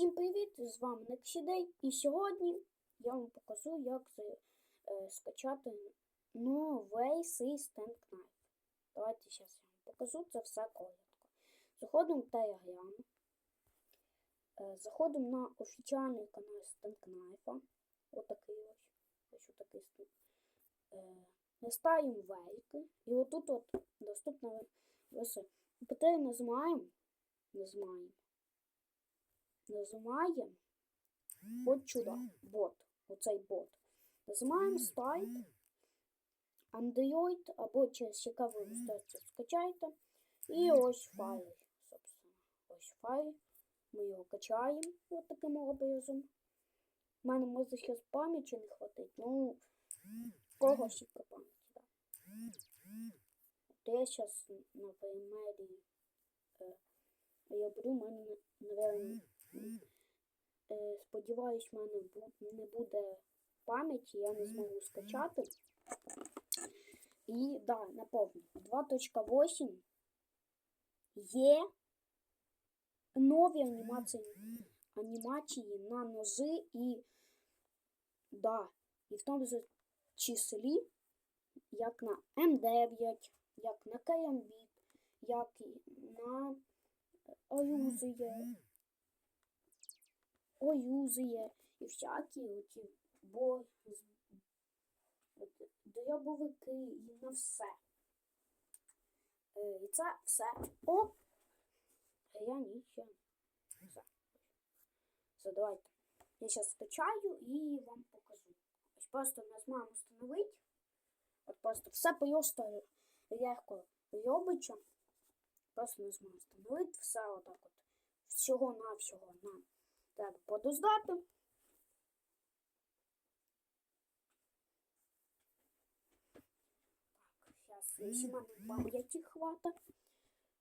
Всім привіт! З вами Нексідей. І сьогодні я вам покажу, як е, скачати новий System Knife. Давайте зараз я вам покажу це все коротко. Заходимо в Telegram. Е, заходимо на офіціальний канал Knife. Отакий ось. Ось отакий ступ. Е, листаємо вейки. І отут от доступна версія. Тепер нажимаємо. Нажимаємо нажимаємо от сюди, бот, оцей бот. Нажимаємо Start, Android або через яка ви устройство скачаєте. І ось файл, собственно. Ось файл. Ми його качаємо от таким образом. У мене може зараз пам'яті не хватить, ну кого стільки пам'яті, так. От я зараз на примері е, в мене, напевно, Е, Сподіваюсь, в мене не буде пам'яті, я не зможу скачати. І да, наповню. 2.8 є нові анімації, анімації на ножи і да, і в тому числі, як на М9, як на Керамбіт, як і на Алюзія оюзує і всякі оті бо дробовики і на все. Е, І це все. О! Я нічого. Все. Все, давайте. Я зараз скачаю і вам покажу. Ось просто нажимаємо встановити. От просто все просто легко робиться. Просто нажимаємо встановити, все отак от. Всього-навсього нам треба подождати. Так, зараз мене пам'яті хвата.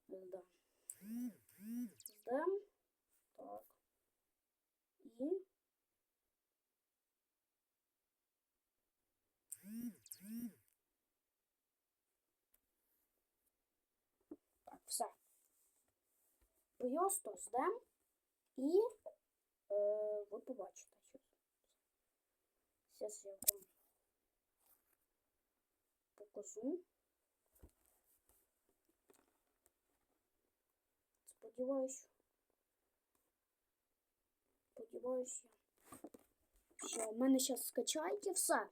Да. Ждем. Так. І. Так, все. Просто ждем. І е, ви побачите щось. Зараз я вам покажу. Сподіваюсь. Сподіваюся, що в мене зараз скачається все.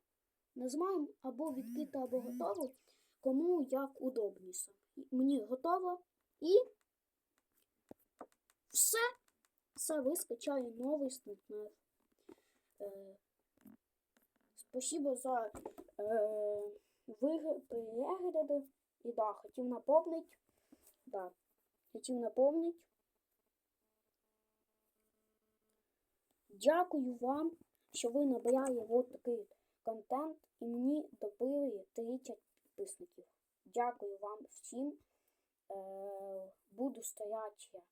Нажимаємо або відкрито, або готово. Кому як удобніше. Мені готово і все. Все, ви скачали новий снайпер. Е, спасибо за е, вигр- перегляди. І да, хотів наповнити. Да, хотів наповнити. Дякую вам, що ви набирали от такий контент і мені добили 30 підписників. Дякую вам всім. Е, буду стояти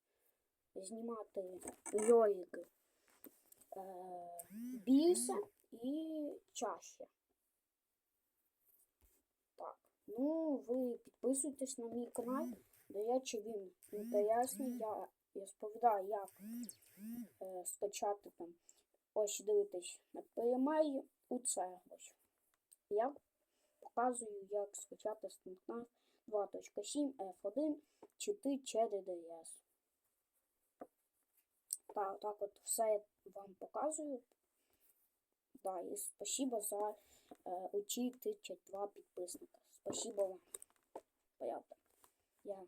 знімати ролики е, більше і чаще. Так, ну ви підписуйтесь на мій канал. До речі, він інтересний. Я розповідаю, як е, скачати там. Ось дивитесь на перемаї у це ось. Я показую, як скачати StarCraft 2.7 F1 4 через так, так от все вам показую. Да, і спасибо за е, оці 32 підписника. Спасибо вам. Правда. Я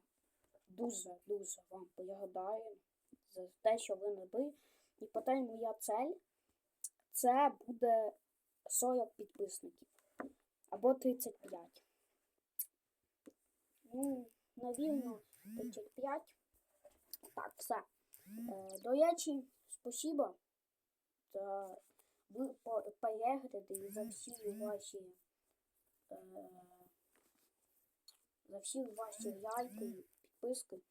дуже-дуже вам благодарю за те, що ви набили. І потім моя цель це буде 40 підписників. Або 35. Ну, навірно, 35. Так, все. Е, До речі, спасибо за перегляди за всі ваші е, за всі ваші лайки підписки.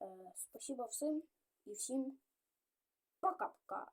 Е, Спасибо всім і всім пока-пока.